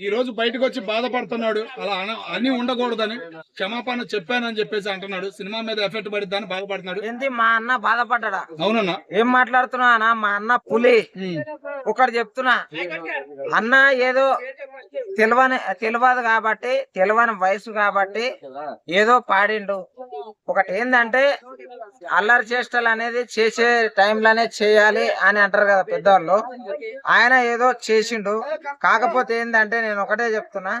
ఈ రోజు బయటకు వచ్చి బాధపడుతున్నాడు. అలా అన- అని ఉండకూడదని క్షమాపణ చెప్పానని చెప్పేసి అంటున్నాడు. సినిమా మీద ఎఫెక్ట్ పడిద్దని బాధపడుతున్నాడు. ఏంటి మా అన్న బాధపడ్డా అవునన్నా. ఏం మాట్లాడుతున్నా అన్న? మా అన్న పులి. ఒకటి చెప్తున్నా. అన్న ఏదో తెలివని తెలియదు కాబట్టి తెలియని వయసు కాబట్టి ఏదో పాడిండు. ఒకటి ఏంటంటే అల్లరి చేష్టలు అనేది చేసే టైంలోనే చేయాలి అని అంటారు కదా పెద్దవాళ్ళు ఆయన ఏదో చేసిండు. కాకపోతే ఏంటంటే నేను ఒకటే చెప్తున్నా.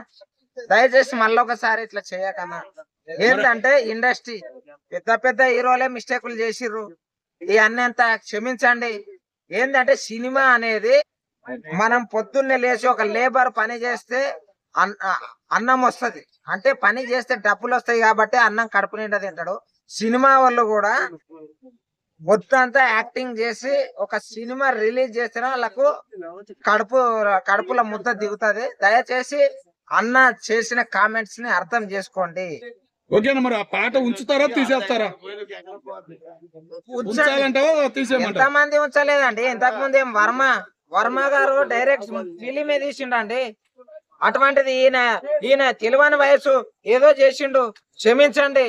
దయచేసి మళ్ళీ ఒకసారి ఇట్లా చేయకన్నా. ఏంటంటే ఇండస్ట్రీ. పెద్ద పెద్ద హీరోలే మిస్టేకులు చేసిర్రు. ఈ అన్నంత క్షమించండి. ఏంటంటే సినిమా అనేది మనం పొద్దున్నే లేచి ఒక లేబర్ పని చేస్తే అన్నం వస్తది. అంటే పని చేస్తే డబ్బులు వస్తాయి కాబట్టి అన్నం కడుపు నిండా తింటాడు. సినిమా వాళ్ళు కూడా మొత్తంతా యాక్టింగ్ చేసి ఒక సినిమా రిలీజ్ చేసిన వాళ్ళకు కడుపు కడుపుల ముద్ద దిగుతుంది. దయచేసి అన్న చేసిన కామెంట్స్ని అర్థం చేసుకోండి. ఓకేనా మరి ఆ పాట ఉంచుతారా తీసేస్తారా? ఎంత మంది ఉంచలేదండి ఇంతకు ముందు ఏం వర్మ వర్మ గారు డైరెక్ట్ ఫిలిమే తీసిండండి. అటువంటిది ఈయన ఈయన తెలివని వయసు ఏదో చేసిండు. క్షమించండి.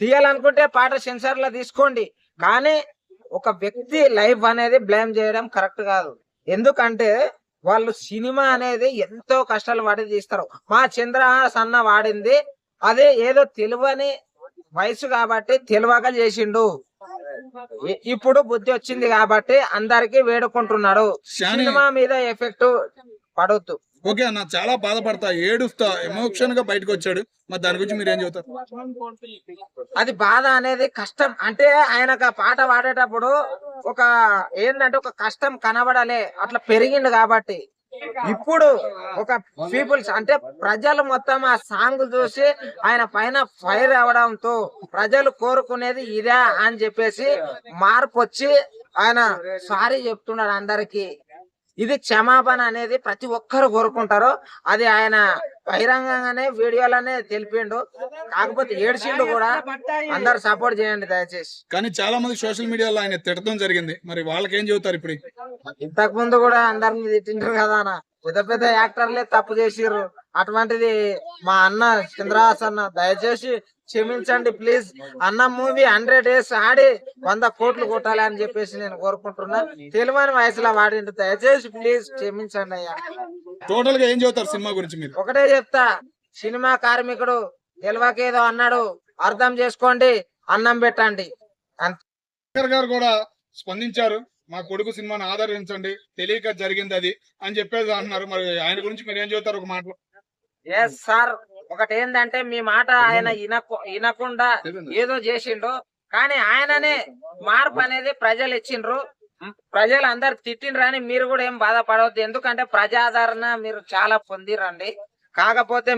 తీయాలనుకుంటే పాట సెన్సార్లో తీసుకోండి. కానీ ఒక వ్యక్తి లైఫ్ అనేది బ్లేమ్ చేయడం కరెక్ట్ కాదు. ఎందుకంటే వాళ్ళు సినిమా అనేది ఎంతో కష్టాలు పడి తీస్తారు. మా చంద్రహాస్ అన్న వాడింది. అదే ఏదో తెలివని వయసు కాబట్టి తెలివక చేసిండు. ఇప్పుడు బుద్ధి వచ్చింది కాబట్టి అందరికి వేడుకుంటున్నాడు. సినిమా మీద ఎఫెక్ట్ పడవద్దు ఓకే అన్న చాలా బాధపడతా ఏడుస్తా ఎమోషన్గా బయటకు వచ్చాడు మరి దాని గురించి మీరు ఏం చెబుతారు? అది బాధ అనేది కష్టం. అంటే ఆయనకు ఆ పాట పాడేటప్పుడు ఒక ఏంటంటే ఒక కష్టం కనబడలే అట్లా పెరిగిండు కాబట్టి. ఇప్పుడు ఒక పీపుల్స్ అంటే ప్రజలు మొత్తం ఆ సాంగ్ చూసి ఆయన పైన ఫైర్ అవడంతో ప్రజలు కోరుకునేది ఇదే అని చెప్పేసి మార్పు వచ్చి ఆయన సారీ చెప్తున్నాడు అందరికి. ఇది క్షమాపణ అనేది ప్రతి ఒక్కరు కోరుకుంటారు. అది ఆయన బహిరంగంగానే వీడియోలోనే తెలిపిండు. కాకపోతే ఏడ్చిండు కూడా. అందరు సపోర్ట్ చేయండి దయచేసి. కానీ చాలా మంది సోషల్ మీడియాలో ఆయన తిట్టడం జరిగింది. మరి వాళ్ళకి ఏం చెబుతారు ఇప్పుడు? ఇంతకు ముందు కూడా అందరిని తిట్టిండ్రు కదా పెద్ద పెద్ద యాక్టర్లే తప్పు చేసిర్రు. అటువంటిది మా అన్న చంద్రహాస్ అన్న దయచేసి క్షమించండి ప్లీజ్. అన్న మూవీ హండ్రెడ్ డేస్ ఆడి వంద కోట్లు కొట్టాలి అని చెప్పేసి నేను కోరుకుంటున్నా. తెలివని వయసులో వాడిండు దయచేసి ప్లీజ్ క్షమించండి అయ్యా. టోటల్గా ఏం చెబుతారు సినిమా గురించి మీరు? ఒకటే చెప్తా. సినిమా కార్మికుడు తెలివకేదో అన్నాడు. అర్థం చేసుకోండి. అన్నం పెట్టండి. గారు కూడా స్పందించారు. మా కొడుకు సినిమాని ఆదరించండి. తెలియక జరిగింది అది అని చెప్పేసి అంటున్నారు. మరి ఆయన గురించి మీరు ఏం చెబుతారు ఒక మాటలో? ఎస్ సార్ ఒకటి ఏంటంటే మీ మాట ఆయన వినకు వినకుండా ఏదో చేసిండు కానీ ఆయననే మార్పు అనేది ప్రజలు ఇచ్చిండ్రు ప్రజలు అందరు తిట్టిండ్రు అని మీరు కూడా ఏం బాధపడవద్దు. ఎందుకంటే ప్రజాదరణ మీరు చాలా పొందిరండి. కాకపోతే